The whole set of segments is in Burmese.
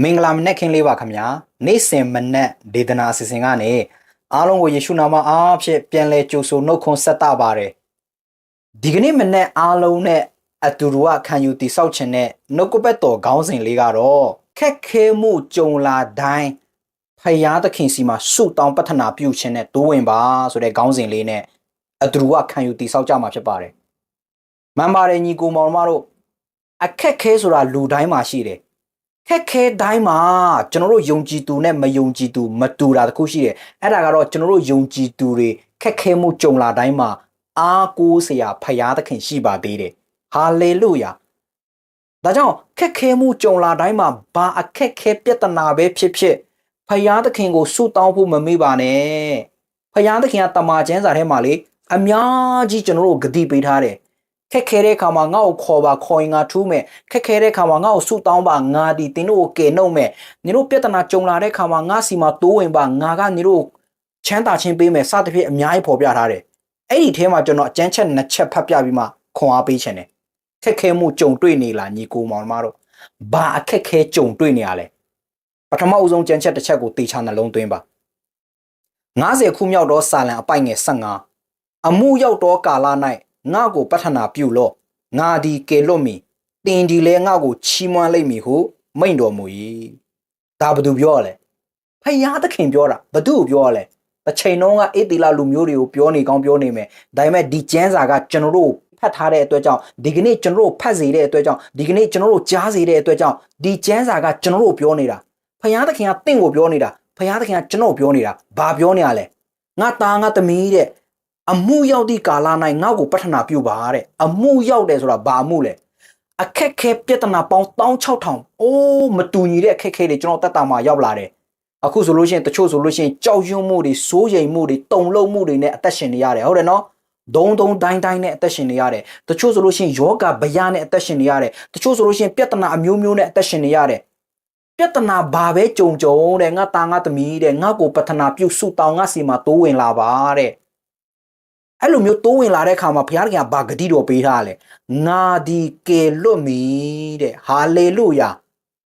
မင်္ဂလာမနက်ခင်းလေးပါခင်ဗျာနေ့စဉ်မနက်ဒေသနာအစီအစဉ်ကနေအားလုံးကိုယေရှုနာမအားဖြင့်ပြန်လဲကြိုဆိုနှုတ်ခွန်းဆက်တာပါတယ်ဒီကနေ့မနက်အားလုံးနဲ့အတူတူကခံယူတိဆောက်ခြင်းနဲ့နှုတ်ကပတ်တော်ခေါင်းစဉ်လေးကတော့ခက်ခဲမှုကြုံလာတိုင်းဖယားသခင်စီမှာဆုတောင်းပတ္ထနာပြုခြင်းနဲ့တိုးဝင်ပါဆိုတဲ့ခေါင်းစဉ်လေးနဲ့အတူတူကခံယူတိဆောက်ကြမှာဖြစ်ပါတယ်မှန်ပါတယ်ညီကိုမောင်တို့တို့အခက်ခဲဆိုတာလူတိုင်းမှာရှိတယ် ခက်ခဲတိုင်းမှာကျွန်တော်တို့ယုံကြည်သူနဲ့မယုံကြည်သူမတူတာတစ်ခုရှိတယ်အဲ့ဒါကတော့ကျွန်တော်တို့ယုံကြည်သူတွေခက်ခဲမှုကြုံလာတိုင်းမှာအားကိုးစရာဖရာသခင်ရှိပါသေးတယ်ဟာလေလုယာဒါကြောင့်ခက်ခဲမှုကြုံလာတိုင်းမှာဘာအခက်ခဲပြဿနာပဲဖြစ်ဖြစ်ဖရာသခင်ကိုဆုတောင်းဖို့မမေ့ပါနဲ့ဖရာသခင်ကတမန်ကျမ်းစာထဲမှာလေအများကြီးကျွန်တော်တို့ဂတိပေးထားတယ် ခက်ခဲတဲ့ခါမှာငါ့ကိုခေါ်ပါခေါ်ရင်ငါထူးမယ်ခက်ခဲတဲ့ခါမှာငါ့ကိုဆူတောင်းပါငါဒီတင်းတို့ကိုကယ်နှုတ်မယ်နင်တို့ပြဿနာကြုံလာတဲ့ခါမှာငါစီမှာတိုးဝင်ပါငါကနင်တို့ချမ်းသာခြင်းပေးမယ်စသဖြင့်အများကြီးဖော်ပြထားတယ်အဲ့ဒီထဲမှာကျွန်တော်အကျန်းချက်နှစ်ချက်ဖတ်ပြပြီးမှခွန်အားပေးခြင်းတယ်ခက်ခဲမှုကြုံတွေ့နေလားညီကိုမောင်မတို့ဘာအခက်ခဲကြုံတွေ့နေရလဲပထမအဦးဆုံးကျန်းချက်တစ်ချက်ကိုတေချာနှလုံးသွင်းပါ90ခုမြောက်သောစာလံအပိုက်ငယ်15အမှုရောက်သောကာလ၌ ငါ့ကိုပတ္ထနာပြုလော့ငါဒီကေလွတ်မီတင်ဒီလဲငါ့ကိုချီးမွမ်းလိုက်မည်ဟုမိန့်တော်မူ၏ဒါဘသူပြောရလဲဖယားသခင်ပြောတာဘသူပြောရလဲတစ်ချိန်လုံးကအေးတီလာလူမျိုးတွေကိုပြောနေကောင်းပြောနေမယ်ဒါပေမဲ့ဒီကျမ်းစာကကျွန်တော်တို့ဖတ်ထားတဲ့အတွက်ကြောင့်ဒီကနေ့ကျွန်တော်တို့ဖတ်စေတဲ့အတွက်ကြောင့်ဒီကနေ့ကျွန်တော်တို့ကြားစေတဲ့အတွက်ကြောင့်ဒီကျမ်းစာကကျွန်တော်တို့ပြောနေတာဖယားသခင်ကတင့်ကိုပြောနေတာဖယားသခင်ကကျွန်တော်ပြောနေတာဘာပြောနေရလဲငါသားငါသမီးတဲ့ အမှုရောက်သည့်ကာလ၌ငါ့ကိုပတ္ထနာပြုပါတဲ့အမှုရောက်တယ်ဆိုတာဘာအမှုလဲအခက်ခဲပြဿနာပေါင်း16000အိုးမတူညီတဲ့အခက်ခဲတွေကျွန်တော်တက်တာမှာရောက်လာတယ်အခုဆိုလို့ရှိရင်တချို့ဆိုလို့ရှိရင်ကြောက်ရွံ့မှုတွေစိုးရိမ်မှုတွေတုန်လှုပ်မှုတွေနဲ့အသက်ရှင်နေရတယ်ဟုတ်တယ်နော်ဒုံဒုံတိုင်းတိုင်းနဲ့အသက်ရှင်နေရတယ်တချို့ဆိုလို့ရှိရင်ယောဂဗျာနဲ့အသက်ရှင်နေရတယ်တချို့ဆိုလို့ရှိရင်ပြဿနာအမျိုးမျိုးနဲ့အသက်ရှင်နေရတယ်ပြဿနာဘာပဲကြုံကြုံတဲ့ငါတာငါသမီးတဲ့ငါကိုပတ္ထနာပြုစုတောင်းငါစီမှာတိုးဝင်လာပါတဲ့ အဲ့လိုမျိုးတိုးဝင်လာတဲ့အခါမှာဘုရားသခင်ကဘာဂတိတော်ပေးထားလဲငါဒီကေလွတ်မီတဲ့ဟာလေလုယာ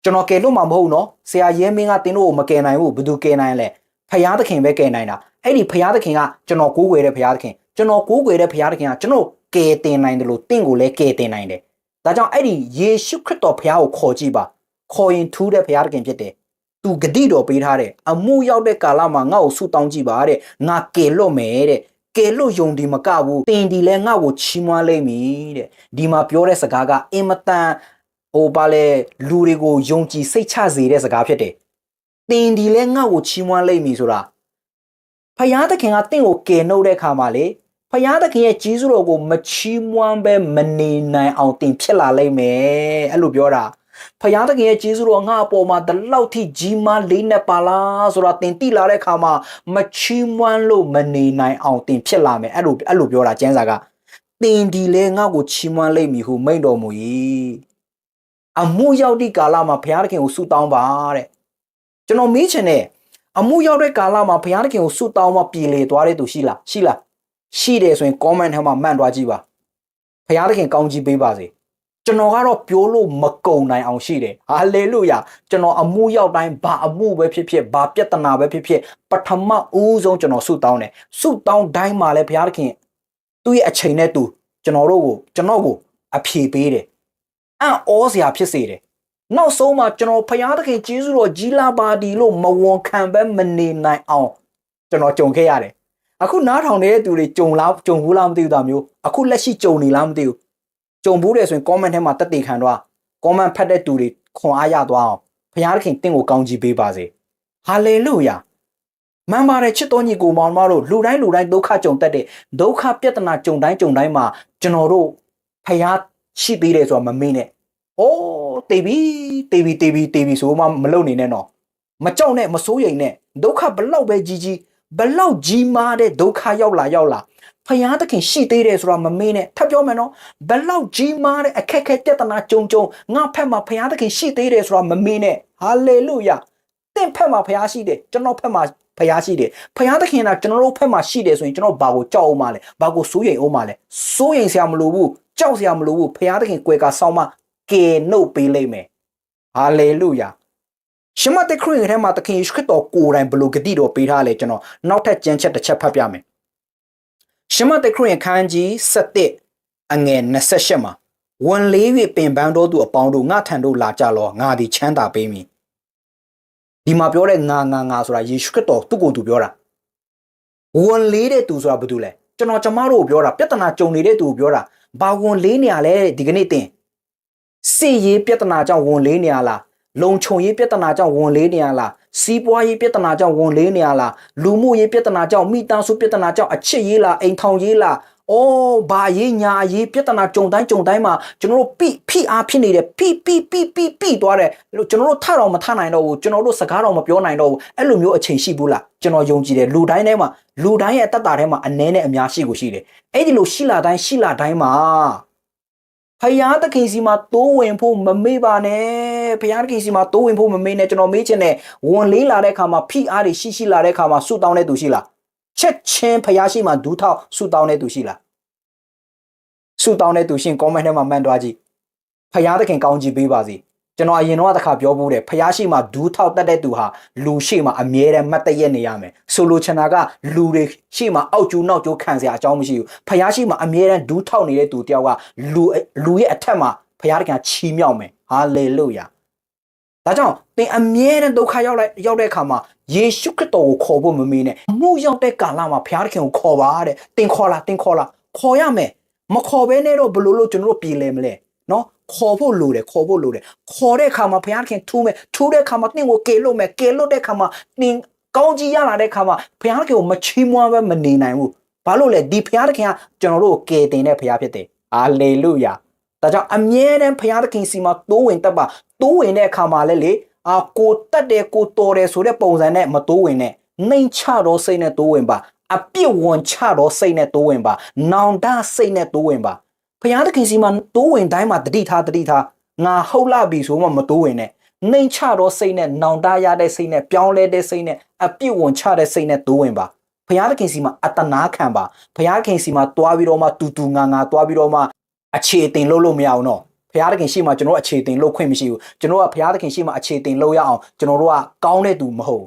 ကျွန်တော်ကေလွတ်မှာမဟုတ်နော်ဆရာရဲမင်းကတင်းတို့ကိုမကယ်နိုင်ဘူးဘယ်သူကယ်နိုင်လဲဘုရားသခင်ပဲကယ်နိုင်တာအဲ့ဒီဘုရားသခင်ကကျွန်တော်ကိုးကွယ်တဲ့ဘုရားသခင်ကျွန်တော်ကိုးကွယ်တဲ့ဘုရားသခင်ကကျွန်တော်ကယ်တင်နိုင်တယ်လို့တင့်ကိုလည်းကယ်တင်နိုင်တယ်ဒါကြောင့်အဲ့ဒီယေရှုခရစ်တော်ဘုရားကိုခေါ်ကြည့်ပါခေါ်ရင်ထူးတဲ့ဘုရားသခင်ဖြစ်တယ်သူဂတိတော်ပေးထားတယ်အမှုရောက်တဲ့ကာလမှာငါ့ကိုဆုတောင်းကြည့်ပါတဲ့ငါကယ်လွတ်မယ်တဲ့ ကဲလို့ယုံဒီမကဘူးတင်ဒီလဲငါ့ကိုချီးမွမ်းလိုက်မည်တဲ့ဒီမှာပြောတဲ့စကားကအင်မတန်ဟိုပါလေလူတွေကိုယုံကြည်စိတ်ချစေတဲ့စကားဖြစ်တယ်တင်ဒီလဲငါ့ကိုချီးမွမ်းလိုက်မည်ဆိုတာဖယားသခင်ကတင့်ကိုကယ်နှုတ်တဲ့အခါမှာလေဖယားသခင်ရဲ့ကြီးစုတော်ကိုမချီးမွမ်းပဲမနေနိုင်အောင်တင်ဖြစ်လာလိမ့်မယ်အဲ့လိုပြောတာ ဖယားသခင်ရဲ့ကြီးစုတော်ငါအပေါ်မှာဒီလောက်ထိကြီးမားလေးနဲ့ပါလားဆိုတာတင်တိလာတဲ့အခါမှာမချီးမွမ်းလို့မနေနိုင်အောင်တင်ဖြစ်လာမယ်အဲ့လိုအဲ့လိုပြောတာကျမ်းစာကတင်ဒီလဲငါ့ကိုချီးမွမ်းလိုက်မည်ဟုမိန့်တော်မူ၏အမှုရောက်သည့်ကာလမှာဘုရားသခင်ကိုဆုတောင်းပါတဲ့ကျွန်တော်မေးချင်တယ်အမှုရောက်တဲ့ကာလမှာဘုရားသခင်ကိုဆုတောင်းမှပြည်လေသွားတဲ့သူရှိလားရှိလားရှိတယ်ဆိုရင် comment ထဲမှာမှန်သွားကြည့်ပါဘုရားသခင်ကောင်းကြီးပေးပါစေ ကျွန်တော်ကတော့ပြောလို့မကုံနိုင်အောင်ရှိတယ်ဟာလေလုယာကျွန်တော်အမှုရောက်တိုင်းဘာအမှုပဲဖြစ်ဖြစ်ဘာပြဿနာပဲဖြစ်ဖြစ်ပထမဦးဆုံးကျွန်တော်ဆုတောင်းတယ်ဆုတောင်းတိုင်းမှာလည်းဘုရားသခင်သူ့ရဲ့အချိန်နဲ့သူကျွန်တော်တို့ကိုကျွန်တော်ကိုအဖြေပေးတယ်အံ့ဩစရာဖြစ်စေတယ်နောက်ဆုံးမှာကျွန်တော်ဘုရားသခင်ကျေးဇူးတော်ကြီးလာပါဒီလို့မဝန်ခံပဲမနေနိုင်အောင်ကျွန်တော်ကြုံခဲ့ရတယ်အခုနားထောင်နေတဲ့သူတွေကြုံလားကြုံဘူးလားမသိဘူးသားမျိုးအခုလက်ရှိကြုံနေလားမသိဘူး ကြုံဘူးတယ်ဆိုရင် comment ထဲမှာတက်တေခံတော့ comment ဖတ်တဲ့သူတွေခွန်အားရသွားအောင်ဘုရားသခင်တင့်ကိုကောင်းကြီးပေးပါစေဟာလေလုယာမှန်ပါတယ်ချစ်တော်ညီကိုမောင်မတို့လူတိုင်းလူတိုင်းဒုက္ခကြုံတတ်တဲ့ဒုက္ခပြဿနာကြုံတိုင်းကြုံတိုင်းမှာကျွန်တော်တို့ဖျားရှိသေးတယ်ဆိုတာမမေ့နဲ့။အိုးတေပြီတေပြီတေပြီတေပြီဆိုမှမလုံနေနဲ့တော့မကြောက်နဲ့မစိုးရိမ်နဲ့ဒုက္ခဘလောက်ပဲကြီးကြီးဘလောက်ကြီးမားတဲ့ဒုက္ခရောက်လာရောက်လာ ဖယားသခင်ရှိသေးတယ်ဆိုတာမမေ့နဲ့ထပ်ပြောမယ်နော်ဘလောက်ကြီးမားတဲ့အခက်အခဲပြဿနာကြုံကြုံငါဖက်မှာဖယားသခင်ရှိသေးတယ်ဆိုတာမမေ့နဲ့ဟာလေလုယာတင့်ဖက်မှာဖယားရှိတယ်ကျွန်တော်ဖက်မှာဖယားရှိတယ်ဖယားသခင်ကကျွန်တော်တို့ဖက်မှာရှိတယ်ဆိုရင်ကျွန်တော်ဘာကိုကြောက်အောင်မလဲဘာကိုစိုးရိမ်အောင်မလဲစိုးရိမ်စရာမလိုဘူးကြောက်စရာမလိုဘူးဖယားသခင်ကွယ်ကဆောင်းမကယ်နှုတ်ပေးလိမ့်မယ်ဟာလေလုယာရှမသက်ခရစ်ထဲမှာသခင်ယေရှုခရစ်တော်ကိုယ်တိုင်ဘလို့ဂတိတော်ပေးထားလဲကျွန်တော်နောက်ထပ်ကြမ်းချက်တစ်ချက်ဖတ်ပြမယ် ရှမသက်ခရစ်ခန်းကြီး7အငယ်28မှာဝန်လေး၍ပင်ပန်းတော်သူအပေါင်းတို့ငါထံတို့လာကြလောငါသည်ချမ်းသာပေးမည်ဒီမှာပြောတဲ့ငါငါငါဆိုတာယေရှုခရစ်တော်သူ့ကိုယ်သူပြောတာဝန်လေးတဲ့သူဆိုတာဘာတူလဲကျွန်တော်ကျမတို့ကိုပြောတာပြဿနာကြုံနေတဲ့သူကိုပြောတာဘာဝန်လေးနေရလဲဒီကနေ့တင်စစ်ရေးပြဿနာကြောင့်ဝန်လေးနေရလားလုံခြုံရေးပြဿနာကြောင့်ဝန်လေးနေရလား စီးပွားရေးပြဿနာကြောင့်ဝန်လေးနေရလားလူမှုရေးပြဿနာကြောင့်မိသားစုပြဿနာကြောင့်အချစ်ရေးလားအိမ်ထောင်ရေးလားအော်ဘာရေးညာရေးပြဿနာကြုံတိုင်းကြုံတိုင်းမှာကျွန်တော်တို့ပိဖိအားဖြစ်နေတယ်ပိပိပိပိပိသွားတယ်လို့ကျွန်တော်တို့ထတော့မထနိုင်တော့ဘူးကျွန်တော်တို့စကားတော့မပြောနိုင်တော့ဘူးအဲ့လိုမျိုးအချိန်ရှိဘူးလားကျွန်တော်ယုံကြည်တယ်လူတိုင်းထဲမှာလူတိုင်းရဲ့အတ္တတာထဲမှာအနည်းနဲ့အများရှိကိုရှိတယ်အဲ့ဒီလိုရှိလာတိုင်းရှိလာတိုင်းမှာ ဖယားသခင်စီမှာတိုးဝင်ဖို့မမေ့ပါနဲ့ဖယားသခင်စီမှာတိုးဝင်ဖို့မမေ့နဲ့ကျွန်တော်မေးချင်တယ်ဝန်လေးလာတဲ့အခါမှာဖိအားတွေရှိရှိလာတဲ့အခါမှာဆူတောင်းတဲ့သူရှိလားချက်ချင်းဖယားရှိမှဒူးထောက်ဆူတောင်းတဲ့သူရှိလားဆူတောင်းတဲ့သူရှင် comment ထဲမှာမှန်သွားကြည့်ဖယားသခင်ကောင်းကြီးပေးပါစေ ကျွန်တော်အရင်တော့တစ်ခါပြောဖို့တယ်ဖယားရှိမှဒူးထောက်တတ်တဲ့သူဟာလူရှိမှအမြဲတမ်းမတ်တရက်နေရမယ်ဆိုလိုချင်တာကလူတွေရှိမှအောက်ကျူးနောက်ကျူးခံစရာအကြောင်းမရှိဘူးဖယားရှိမှအမြဲတမ်းဒူးထောက်နေတဲ့သူတယောက်ကလူလူရဲ့အထက်မှာဖယားတခင်ချီးမြှောက်မယ်ဟာလေလုယာဒါကြောင့်သင်အမြဲတမ်းဒုက္ခရောက်လိုက်ရောက်တဲ့အခါမှာယေရှုခရစ်တော်ကိုခေါ်ဖို့မမေးနဲ့အမှုရောက်တဲ့ကာလမှာဘုရားသခင်ကိုခေါ်ပါတဲ့သင်ခေါ်လာသင်ခေါ်လာခေါ်ရမယ်မခေါ်ဘဲနဲ့တော့ဘလို့လို့ကျွန်တော်တို့ပြည်လဲမလဲနော် ခေါ်ဖို့လိုတယ်ခေါ်ဖို့လိုတယ်ခေါ်တဲ့အခါမှာဘုရားသခင်ထူးမယ်ထူးတဲ့အခါမှာသင်ကိုကေလို့မယ်ကေလို့တဲ့အခါမှာသင်ကောင်းကြီးရလာတဲ့အခါမှာဘုရားသခင်ကိုမချီးမွမ်းဘဲမနေနိုင်ဘူးဘာလို့လဲဒီဘုရားသခင်ကကျွန်တော်တို့ကိုကေတင်တဲ့ဘုရားဖြစ်တယ်ဟာလေလုယာဒါကြောင့်အမြဲတမ်းဘုရားသခင်စီမှာတိုးဝင်တတ်ပါတိုးဝင်တဲ့အခါမှာလည်းလေအာကိုတက်တယ်ကိုတော်တယ်ဆိုတဲ့ပုံစံနဲ့မတိုးဝင်နဲ့နှိမ်ချတော့စိတ်နဲ့တိုးဝင်ပါအပြစ်ဝန်ချတော့စိတ်နဲ့တိုးဝင်ပါနောင်တစိတ်နဲ့တိုးဝင်ပါ ဘုရားသခင်စီမှာတိုးဝင်တိုင်းမှာတတိထားတတိထားငါဟုတ်လာပြီဆိုမှမတိုးဝင်နဲ့နှိမ်ချတော့စိတ်နဲ့နောင်တရတဲ့စိတ်နဲ့ပြောင်းလဲတဲ့စိတ်နဲ့အပြစ်ဝန်ချတဲ့စိတ်နဲ့တိုးဝင်ပါဘုရားသခင်စီမှာအတနာခံပါဘုရားသခင်စီမှာတွားပြီးတော့မှတူတူငါငါတွားပြီးတော့မှအခြေအတင်လုပ်လို့မရအောင်တော့ဘုရားသခင်ရှိမှကျွန်တော်အခြေအတင်လုပ်ခွင့်မရှိဘူးကျွန်တော်ကဘုရားသခင်ရှိမှအခြေအတင်လုပ်ရအောင်ကျွန်တော်တို့ကကောင်းတဲ့သူမဟုတ်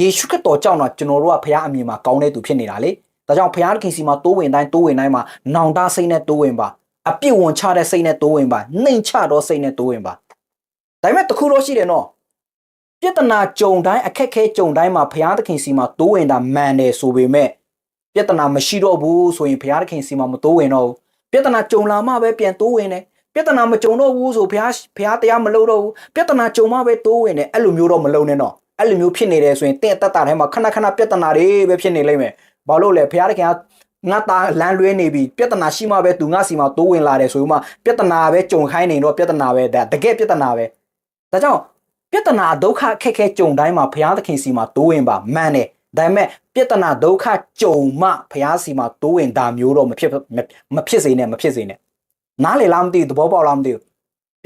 ယေရှုခရစ်တော်ကြောင့်တော့ကျွန်တော်တို့ကဘုရားအမြင်မှာကောင်းတဲ့သူဖြစ်နေတာလေဒါကြောင့်ဘုရားသခင်စီမှာတိုးဝင်တိုင်းတိုးဝင်တိုင်းမှာနောင်တစိတ်နဲ့တိုးဝင်ပါ အပြစ်ဝင်ချတဲ့စိတ်နဲ့တိုးဝင်ပါနှိမ်ချတော့စိတ်နဲ့တိုးဝင်ပါဒါပေမဲ့တခုတော့ရှိတယ်နော်ပြဿနာကြုံတိုင်းအခက်ခဲကြုံတိုင်းမှာဘုရားသခင်စီမှာတိုးဝင်တာမှန်တယ်ဆိုပေမဲ့ပြဿနာမရှိတော့ဘူးဆိုရင်ဘုရားသခင်စီမှာမတိုးဝင်တော့ဘူးပြဿနာကြုံလာမှပဲပြန်တိုးဝင်တယ်ပြဿနာမကြုံတော့ဘူးဆိုဘုရားဘုရားတရားမလုပ်တော့ဘူးပြဿနာကြုံမှပဲတိုးဝင်တယ်အဲ့လိုမျိုးတော့မလုပ်နဲ့တော့အဲ့လိုမျိုးဖြစ်နေတယ်ဆိုရင်တင့်အတ္တထဲမှာခဏခဏပြဿနာတွေပဲဖြစ်နေလိမ့်မယ်ဘာလို့လဲဘုရားသခင်က ငါတာလမ်းလွဲနေပြီပြဿနာရှိမှပဲသူငါစီမှာတိုးဝင်လာတယ်ဆိုမှပြဿနာပဲကြုံခိုင်းနေတော့ပြဿနာပဲဒါတကယ်ပြဿနာပဲဒါကြောင့်ပြဿနာဒုက္ခခက်ခဲကြုံတိုင်းမှာဘုရားသခင်စီမှာတိုးဝင်ပါမှန်တယ်ဒါပေမဲ့ပြဿနာဒုက္ခကြုံမှဘုရားစီမှာတိုးဝင်တာမျိုးတော့မဖြစ်မဖြစ်စေနဲ့မဖြစ်စေနဲ့နားလေလားမသိဘူးသဘောပေါက်လားမသိဘူး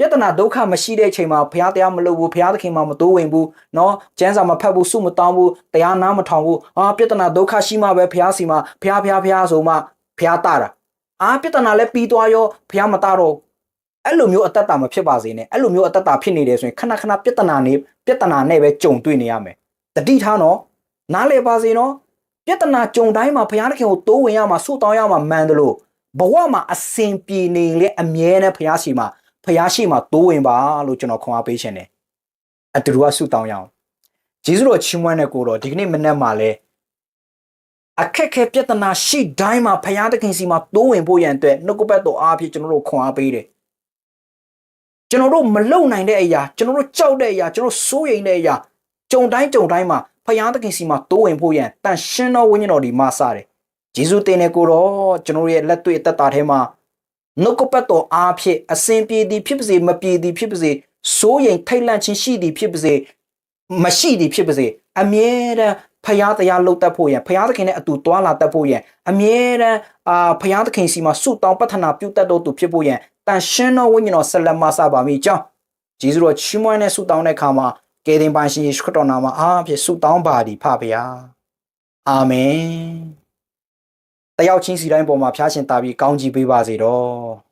ပြဿနာဒုက္ခမရှိတဲ့အချိန်မှာဘုရားတရားမလုပ်ဘူးဘုရားသခင်မှမတိုးဝင်ဘူးเนาะကျမ်းစာမဖတ်ဘူးစုမတောင်းဘူးတရားနားမထောင်ဘူးအာပြဿနာဒုက္ခရှိမှပဲဘုရားစီမှာဘုရားဘုရားဘုရားဆိုမှဘုရားတတာအာပြဿနာလည်းပြီးသွားရောဘုရားမတတော့အဲ့လိုမျိုးအတ္တတာမဖြစ်ပါစေနဲ့အဲ့လိုမျိုးအတ္တတာဖြစ်နေတယ်ဆိုရင်ခဏခဏပြဿနာနေပြဿနာနဲ့ပဲကြုံတွေ့နေရမယ်တတိထားနော်နားလေပါစေနော်ပြဿနာကြုံတိုင်းမှာဘုရားသခင်ကိုတိုးဝင်ရမှာဆုတောင်းရမှာမှန်တယ်လို့ဘဝမှာအစဉ်ပြေနေလေအမြဲတမ်းဘုရားရှိမှာ ဖះရှိမှတိုးဝင်ပါလို့ကျွန်တော်ခွန်အားပေးရှင်တယ်အတူတူကဆုတောင်းရအောင်ဂျေဇုတော်ချီးမွမ်းတဲ့ကိုတော့ဒီကနေ့မနေ့မှလည်းအခက်ခဲပြဿနာရှိတိုင်းမှာဖះသခင်စီမှာတိုးဝင်ဖို့ရန်အတွက်နှုတ်ကပတ်တော်အားဖြင့်ကျွန်တော်တို့ခွန်အားပေးတယ်ကျွန်တော်တို့မလုံနိုင်တဲ့အရာကျွန်တော်တို့ကြောက်တဲ့အရာကျွန်တော်စိုးရိမ်တဲ့အရာကြုံတိုင်းကြုံတိုင်းမှာဖះသခင်စီမှာတိုးဝင်ဖို့ရန်တန်ရှင်းသောဝိညာဉ်တော်ဒီမှာစတယ်ဂျေဇုတင်တဲ့ကိုတော့ကျွန်တော်ရဲ့လက်တွေ့အသက်တာထဲမှာ နှုတ်ကပတ်တော်အားဖြင့်အစဉ်ပြေသည်ဖြစ်ပါစေမပြေသည်ဖြစ်ပါစေစိုးရင်ထိတ်လန့်ခြင်းရှိသည်ဖြစ်ပါစေမရှိသည်ဖြစ်ပါစေအမြဲတမ်းဖရာတရားလှုပ်တတ်ဖို့ရန်ဖရာသခင်နဲ့အတူတွာလာတတ်ဖို့ရန်အမြဲတမ်းအာဖရာသခင်စီမှာဆုတောင်းပတ္ထနာပြုတတ်တော်သူဖြစ်ဖို့ရန်တန်ရှင်းသောဝိညာဉ်တော်ဆက်လက်မဆပါမိကြောင်းဂျေဇုတော်ချီးမွမ်းတဲ့ဆုတောင်းတဲ့အခါမှာကယ်တင်ပါရှင်ယေရှုခရစ်တော်နာမအားဖြင့်ဆုတောင်းပါသည်ဖပါဗျာအာမင် တယောက်ချင်းစီတိုင်းပေါ်မှာဖျားရှင်တာပြီးကောင်းကြီးပေးပါစေတော့